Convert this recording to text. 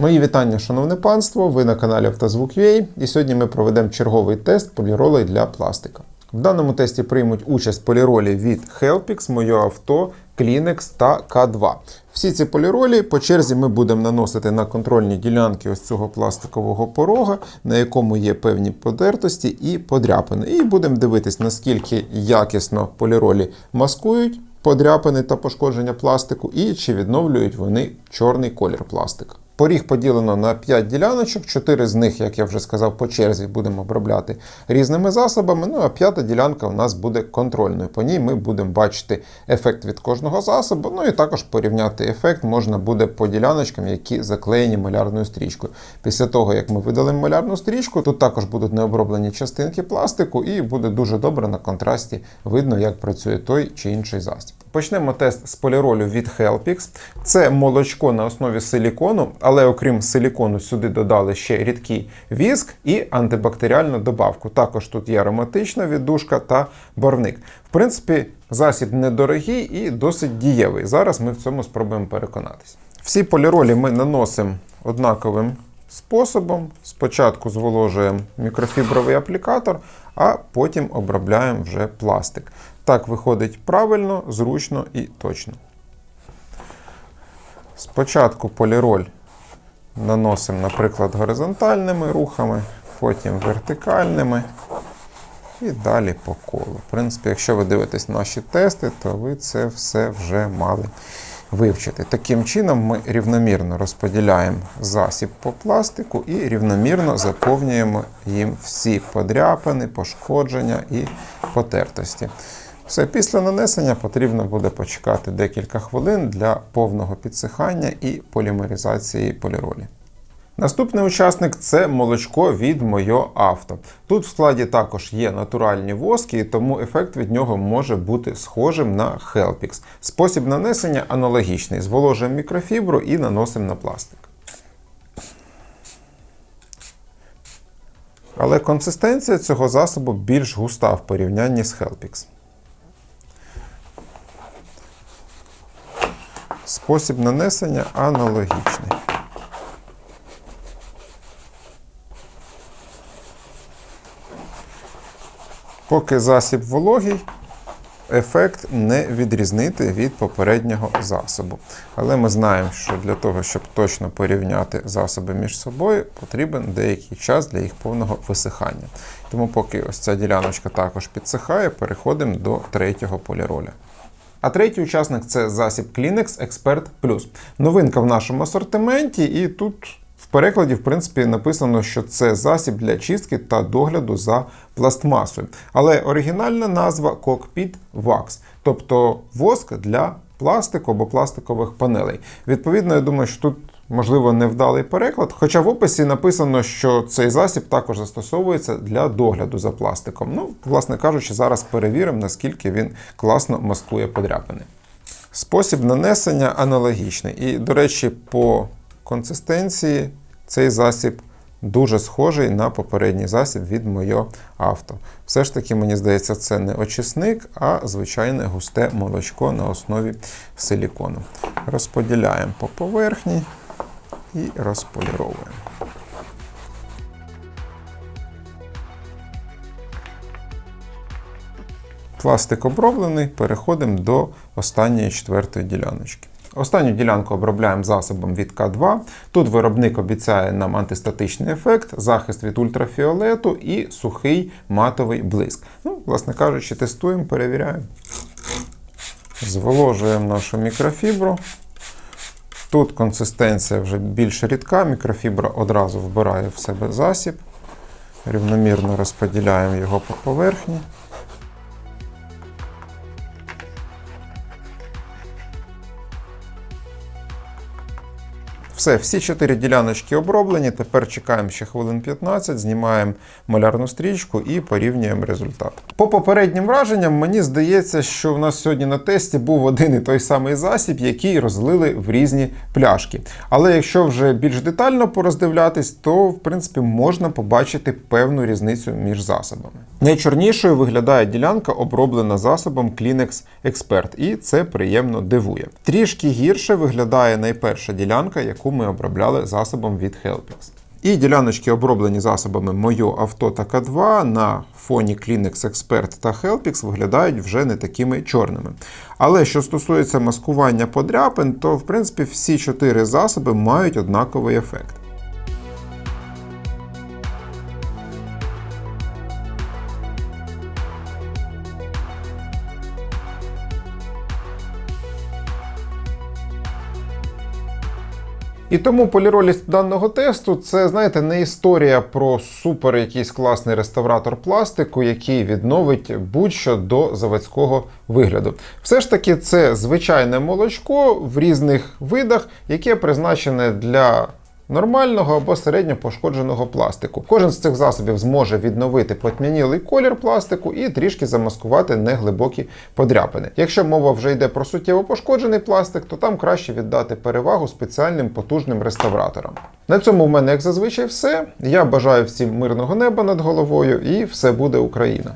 Мої вітання, шановне панство. Ви на каналі Автозвук.ua і сьогодні ми проведемо черговий тест поліролей для пластика. В даному тесті приймуть участь поліролі від Helpix, моє авто, Kleenex та K2. Всі ці поліролі по черзі ми будемо наносити на контрольні ділянки ось цього пластикового порога, на якому є певні подертості і подряпини. І будемо дивитись, наскільки якісно поліролі маскують подряпини та пошкодження пластику, і чи відновлюють вони чорний колір пластика. Поріг поділено на 5 діляночок, 4 з них, як я вже сказав, по черзі будемо обробляти різними засобами. Ну а п'ята ділянка у нас буде контрольною. По ній ми будемо бачити ефект від кожного засобу. Ну і також порівняти ефект можна буде по діляночкам, які заклеєні малярною стрічкою. Після того, як ми видали малярну стрічку, тут також будуть необроблені частинки пластику, і буде дуже добре на контрасті видно, як працює той чи інший засіб. Почнемо тест з поліролю від Helpix. Це молочко на основі силікону, але окрім силікону, сюди додали ще рідкий віск і антибактеріальну добавку. Також тут є ароматична віддушка та барвник. В принципі, засіб недорогий і досить дієвий. Зараз ми в цьому спробуємо переконатись. Всі поліролі ми наносимо однаковим способом. Спочатку зволожуємо мікрофібровий аплікатор, а потім обробляємо вже пластик. Так виходить правильно, зручно і точно. Спочатку поліроль наносимо, наприклад, горизонтальними рухами, потім вертикальними і далі по колу. В принципі, якщо ви дивитесь наші тести, то ви це все вже мали вивчити. Таким чином, ми рівномірно розподіляємо засіб по пластику і рівномірно заповнюємо їм всі подряпини, пошкодження і потертості. Все, після нанесення потрібно буде почекати декілька хвилин для повного підсихання і полімеризації поліролі. Наступний учасник це молочко від Moyo Авто. Тут в складі також є натуральні воски, і тому ефект від нього може бути схожим на Helpix. Спосіб нанесення аналогічний. Зволожуємо мікрофібру і наносимо на пластик. Але консистенція цього засобу більш густа в порівнянні з Helpix. Спосіб нанесення аналогічний. Поки засіб вологий, ефект не відрізнити від попереднього засобу. Але ми знаємо, що для того, щоб точно порівняти засоби між собою, потрібен деякий час для їх повного висихання. Тому, поки ось ця діляночка також підсихає, переходимо до третього поліроля. А третій учасник це засіб Kleenex Expert Plus. Новинка в нашому асортименті, і тут в перекладі, в принципі, написано, що це засіб для чистки та догляду за пластмасою. Але оригінальна назва Cockpit Wax, тобто воск для пластику або пластикових панелей. Відповідно, я думаю, що тут. Можливо, невдалий переклад, хоча в описі написано, що цей засіб також застосовується для догляду за пластиком. Ну, власне кажучи, зараз перевіримо, наскільки він класно маскує подряпини. Спосіб нанесення аналогічний. І, до речі, по консистенції цей засіб дуже схожий на попередній засіб від моє авто. Все ж таки, мені здається, це не очисник, а звичайне густе молочко на основі силікону. Розподіляємо по поверхні і розполіровуємо. Пластик оброблений, переходимо до останньої четвертої діляночки. Останню ділянку обробляємо засобом від К2. Тут виробник обіцяє нам антистатичний ефект, захист від ультрафіолету і сухий матовий блиск. Ну, власне кажучи, тестуємо, перевіряємо. Зволожуємо нашу мікрофібру. Тут консистенція вже більш рідка, мікрофібра одразу вбирає в себе засіб. Рівномірно розподіляємо його по поверхні. Все, всі чотири діляночки оброблені. Тепер чекаємо ще хвилин 15, знімаємо малярну стрічку і порівнюємо результат. По попереднім враженням, мені здається, що в нас сьогодні на тесті був один і той самий засіб, який розлили в різні пляшки. Але якщо вже більш детально пороздивлятись, то в принципі можна побачити певну різницю між засобами. Найчорнішою виглядає ділянка, оброблена засобом Kleenex Expert, і це приємно дивує. Трішки гірше виглядає найперша ділянка, яку ми обробляли засобом від Helpix. І діляночки, оброблені засобами Моє авто та К2 на фоні Kleenex Expert та Helpix виглядають вже не такими чорними. Але що стосується маскування подряпин, то в принципі всі чотири засоби мають однаковий ефект. І тому поліролість даного тесту це, знаєте, не історія про супер якийсь класний реставратор пластику, який відновить будь-що до заводського вигляду. Все ж таки, це звичайне молочко в різних видах, яке призначене для нормального або середньо пошкодженого пластику. Кожен з цих засобів зможе відновити потьмянілий колір пластику і трішки замаскувати неглибокі подряпини. Якщо мова вже йде про суттєво пошкоджений пластик, то там краще віддати перевагу спеціальним потужним реставраторам. На цьому в мене, як зазвичай, все. Я бажаю всім мирного неба над головою і все буде Україна!